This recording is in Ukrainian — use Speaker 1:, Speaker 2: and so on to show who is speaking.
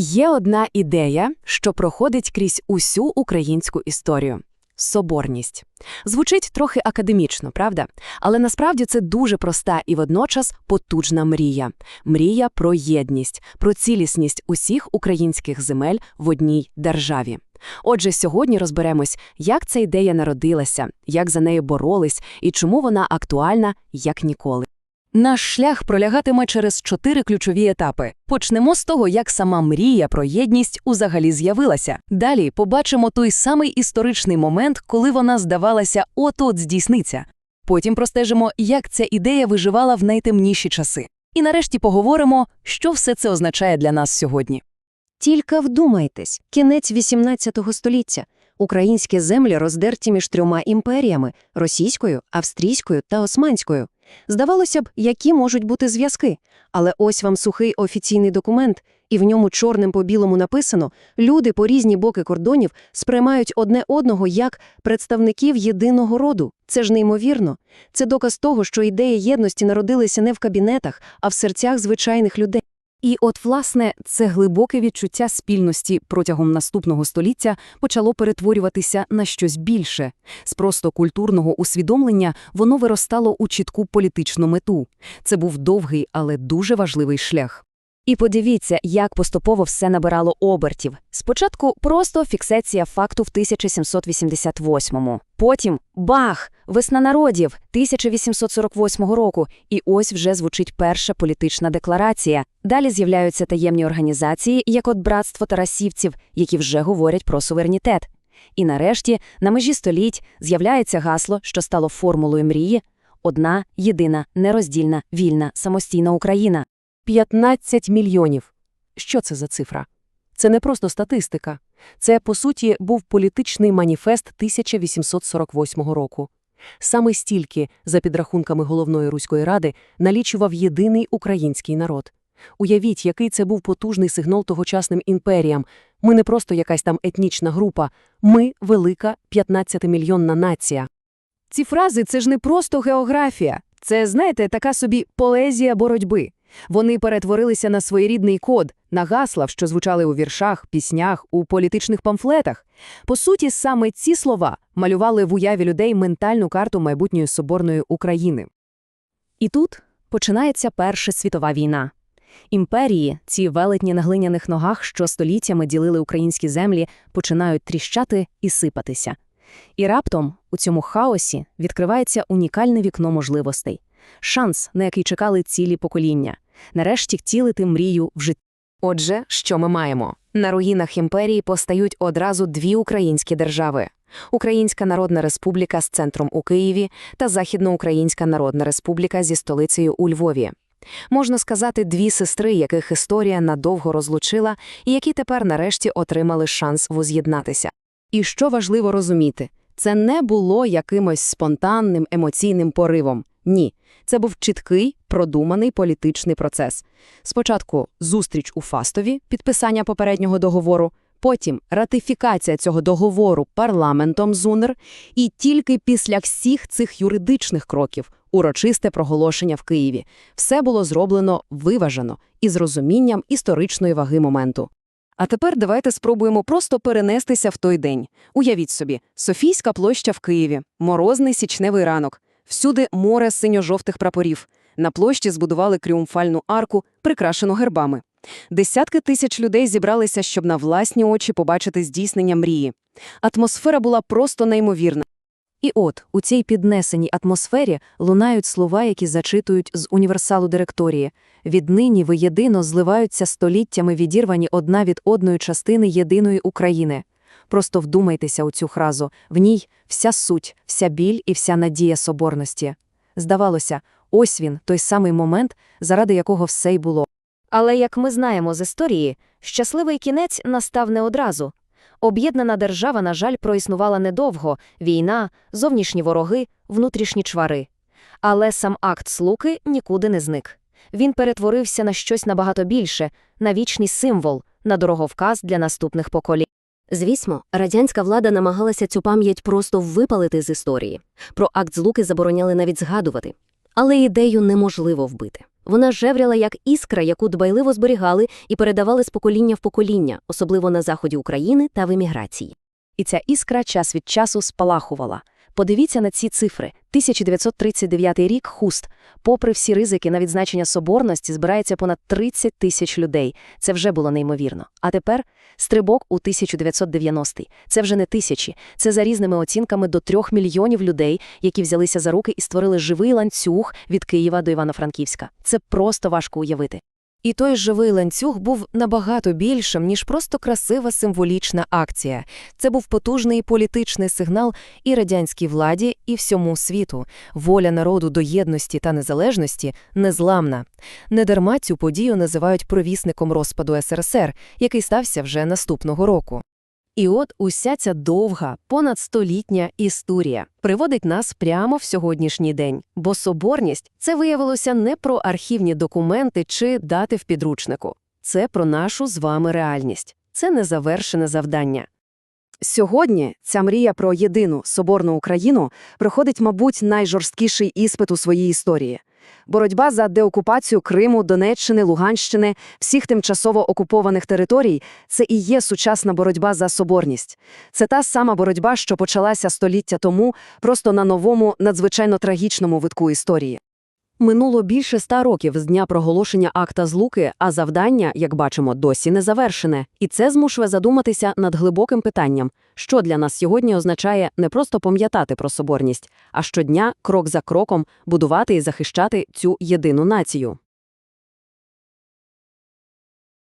Speaker 1: Є одна ідея, що проходить крізь усю українську історію соборність. Звучить трохи академічно, правда? Але насправді це дуже проста і водночас потужна мрія. Мрія про єдність, про цілісність усіх українських земель в одній державі. Отже, сьогодні розберемось, як ця ідея народилася, як за нею боролись і чому вона актуальна як ніколи. Наш шлях пролягатиме через чотири ключові етапи. Почнемо з того, як сама мрія про єдність узагалі з'явилася. Далі побачимо той самий історичний момент, коли вона здавалася от-от здійсниться. Потім простежимо, як ця ідея виживала в найтемніші часи. І нарешті поговоримо, що все це означає для нас сьогодні.
Speaker 2: Тільки вдумайтесь, кінець XVIII століття. Українські землі роздерті між трьома імперіями – російською, австрійською та османською. Здавалося б, які можуть бути зв'язки. Але ось вам сухий офіційний документ, і в ньому чорним по білому написано «Люди по різні боки кордонів сприймають одне одного як представників єдиного роду». Це ж неймовірно. Це доказ того, що ідеї єдності народилися не в кабінетах, а в серцях звичайних людей.
Speaker 1: І от, власне, це глибоке відчуття спільності протягом наступного століття почало перетворюватися на щось більше. З просто культурного усвідомлення воно виростало у чітку політичну мету. Це був довгий, але дуже важливий шлях. І подивіться, як поступово все набирало обертів. Спочатку просто фіксація факту в 1788-му. Потім – бах! Весна народів 1848 року. І ось вже звучить перша політична декларація. Далі з'являються таємні організації, як от Братство Тарасівців, які вже говорять про суверенітет. І нарешті, на межі століть, з'являється гасло, що стало формулою мрії – одна, єдина, нероздільна, вільна, самостійна Україна. 15 мільйонів. Що це за цифра? Це не просто статистика. Це, по суті, був політичний маніфест 1848 року. Саме стільки, за підрахунками Головної Руської Ради, налічував єдиний український народ. Уявіть, який це був потужний сигнал тогочасним імперіям. Ми не просто якась там етнічна група, ми – велика 15-мільйонна нація. Ці фрази – це ж не просто географія. Це, знаєте, така собі поезія боротьби. Вони перетворилися на своєрідний код, на гасла, що звучали у віршах, піснях, у політичних памфлетах. По суті, саме ці слова малювали в уяві людей ментальну карту майбутньої соборної України. І тут починається Перша світова війна. Імперії, ці велетні на глиняних ногах, що століттями ділили українські землі, починають тріщати і сипатися. І раптом у цьому хаосі відкривається унікальне вікно можливостей. Шанс, на який чекали цілі покоління. Нарешті втілити мрію в життя. Отже, що ми маємо? На руїнах імперії постають одразу дві українські держави. Українська Народна Республіка з центром у Києві та Західноукраїнська Народна Республіка зі столицею у Львові. Можна сказати, дві сестри, яких історія надовго розлучила і які тепер нарешті отримали шанс воз'єднатися. І що важливо розуміти, це не було якимось спонтанним емоційним поривом. Ні, це був чіткий, продуманий політичний процес. Спочатку зустріч у Фастові, підписання попереднього договору, потім ратифікація цього договору парламентом ЗУНР, і тільки після всіх цих юридичних кроків урочисте проголошення в Києві. Все було зроблено виважено і з розумінням історичної ваги моменту. А тепер давайте спробуємо просто перенестися в той день. Уявіть собі, Софійська площа в Києві, морозний січневий ранок. Всюди море синьо-жовтих прапорів. На площі збудували тріумфальну арку, прикрашену гербами. Десятки тисяч людей зібралися, щоб на власні очі побачити здійснення мрії. Атмосфера була просто неймовірна. І от, у цій піднесеній атмосфері лунають слова, які зачитують з універсалу директорії. Віднині ви єдино зливаються століттями відірвані одна від одної частини єдиної України. Просто вдумайтеся у цю фразу. В ній вся суть, вся біль і вся надія соборності. Здавалося, ось він, той самий момент, заради якого все й було.
Speaker 3: Але, як ми знаємо з історії, щасливий кінець настав не одразу. Об'єднана держава, на жаль, проіснувала недовго – війна, зовнішні вороги, внутрішні чвари. Але сам акт Слуки нікуди не зник. Він перетворився на щось набагато більше, на вічний символ, на дороговказ для наступних поколінь.
Speaker 4: Звісно, радянська влада намагалася цю пам'ять просто випалити з історії. Про акт злуки забороняли навіть згадувати. Але ідею неможливо вбити. Вона жевряла як іскра, яку дбайливо зберігали і передавали з покоління в покоління, особливо на заході України та в еміграції.
Speaker 1: І ця іскра час від часу спалахувала. Подивіться на ці цифри. 1939 рік – хуст. Попри всі ризики на відзначення соборності збирається понад 30 тисяч людей. Це вже було неймовірно. А тепер стрибок у 1990-й. Це вже не тисячі. Це за різними оцінками до трьох мільйонів людей, які взялися за руки і створили живий ланцюг від Києва до Івано-Франківська. Це просто важко уявити.
Speaker 5: І той живий ланцюг був набагато більшим, ніж просто красива символічна акція. Це був потужний політичний сигнал і радянській владі, і всьому світу. Воля народу до єдності та незалежності незламна. Недарма цю подію називають провісником розпаду СРСР, який стався вже наступного року.
Speaker 1: І от уся ця довга, понад столітня історія приводить нас прямо в сьогоднішній день. Бо соборність – це виявилося не про архівні документи чи дати в підручнику. Це про нашу з вами реальність. Це незавершене завдання. Сьогодні ця мрія про єдину соборну Україну проходить, мабуть, найжорсткіший іспит у своїй історії. Боротьба за деокупацію Криму, Донеччини, Луганщини, всіх тимчасово окупованих територій – це і є сучасна боротьба за соборність. Це та сама боротьба, що почалася століття тому, просто на новому, надзвичайно трагічному витку історії. Минуло більше ста років з дня проголошення акта злуки, а завдання, як бачимо, досі не завершене. І це змушує задуматися над глибоким питанням, що для нас сьогодні означає не просто пам'ятати про соборність, а щодня, крок за кроком, будувати і захищати цю єдину націю.